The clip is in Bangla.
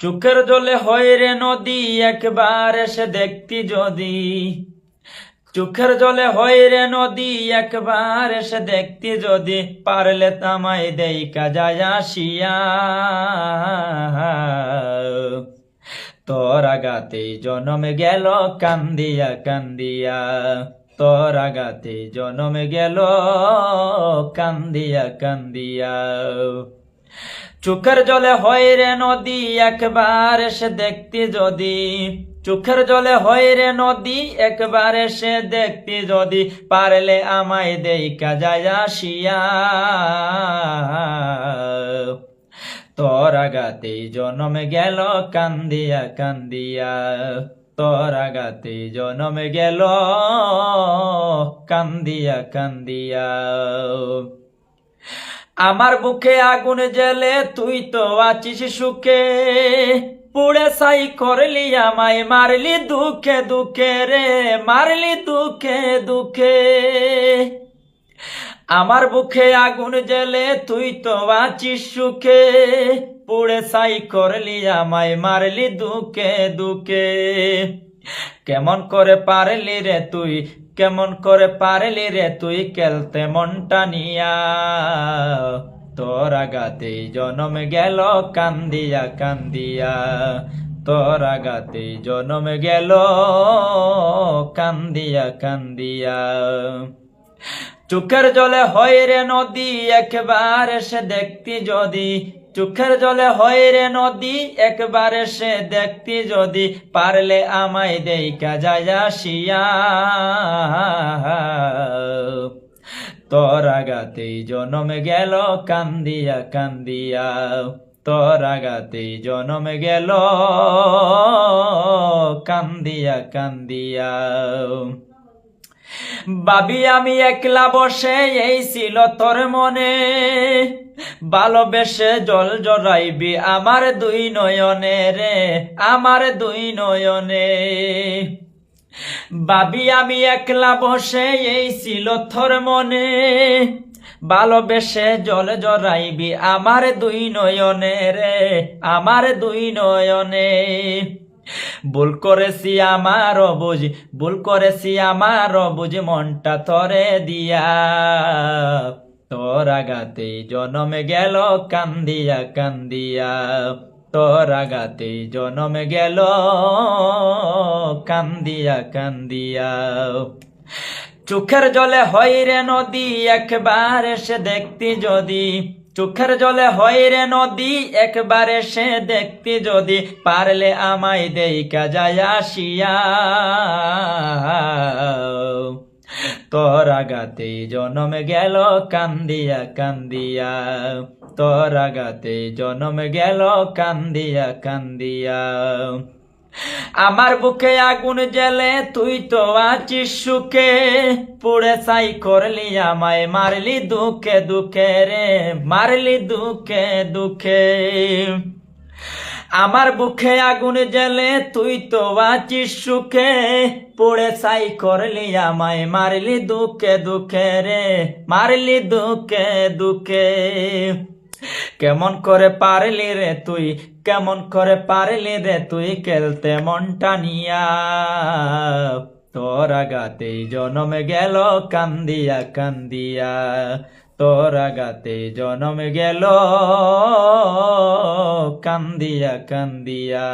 চোখের জলে হয় রে নদী, একবার এসে দেখতি যদি। চোখের জলে হয় রে নদী, একবার এসে দেখতি যদি। পারলে তামাই দেই কাজায় আসিয়া। তোর আগাতে জনম গেল কান্দিয়া কান্দিয়া। তোর আগাতে জনম গেল কান্দিয়া কান্দিয়া। চোখের জলে হয় রে নদী, একবার এসে দেখতি যদি। চোখের জলে হয় রে নদী, একবার এসে দেখতি যদি। পারলে আমায় দেই কাজায় আসিয়া। তোর আগাতে জনম গেল, কান্দিয়া কান্দিয়া। তোর আগাতে জনম গেল, কান্দিয়া কান্দিয়া। আমার বুকে আগুন জ্বলে তুই তো আছিস সুখে। পুড়ে সাই করলি আমায়, মারলি দুঃখে দুঃখে রে, মারলি দুঃখে দুঃখে। আমার বুকে আগুন জ্বলে তুই তো আছিস সুখে। পুড়ে সাই করলি আমায়, মারলি দুঃখে দুঃখে। কেমন করে পারলি রে তুই? কেমন করে পারলি রে তুই খেলতে মনটা নিয়া? তোর আগাতে জনম গেল কান্দিয়া কান্দিয়া। তোর আগাতে জনম গেল কান্দিয়া কান্দিয়া। চোখের জলে হয় রে নদী, একবার এসে দেখতি যদি চোখের জলে হয় রে নদী, একবার সে দেখতি যদি পারলে আমায় দেইকা যায় আসিয়া। তোর আগাতেই জনম গেল কান্দিয়া কান্দিয়া, তোর আগাতেই জনম গেল কান্দিয়া কান্দিয়া। বাবি আমি একলা বসে, এই ছিল তোর মনে। ভালোবেসে জল জড়াইবি আমার দুই নয়নে রে, আমার দুই নয়নে। বাবি আমি একলা বসে, এই ছিল তোর মনে। ভালোবেসে জল জড়াইবি আমার দুই নয়নে রে, আমার দুই নয়নে। ভুল করেছি আমার বুঝ ভুল করেছি আমার বুঝ মনটা তরে দিয়া। তোর আগাতে জনম গেল, কান্দিয়া কান্দিয়া। তোর আগাতে জনম গেল, কান্দিয়া কান্দিয়া। চোখের জলে হয় রে নদী, একবার এসে দেখতি যদি চোখের জলে হয় রে নদী, একবারে সে দেখতি যদি পারলে আমায় দেইকা যায় আসিয়া। তোর আগাতে জনম গেল কান্দিয়া কান্দিয়া। তোর আগাতে জনম গেল কান্দিয়া কান্দিয়া। আমার বুকে আগুন জেলে তুই তো আছিস সুখে। পুড়ে সাই করলি আমায়, মারলি দুঃখে দুঃখে রে, মারলি দুঃখে দুঃখে। আমার বুকে আগুন জেলে তুই তো আছিস সুখে। পুড়ে সাই করলি আমায়, মারলি দুঃখে দুঃখে রে, মারলি দুঃখে দুঃখে। কেমন করে পারলি রে তুই কেমন করে পারলি রে তুই খেলতে মনটা নিয়া? তোর আগাতে জনমে গেল কান্দিয়া কান্দিয়া। তোর আগাতে জনম গেল কান্দিয়া কান্দিয়া।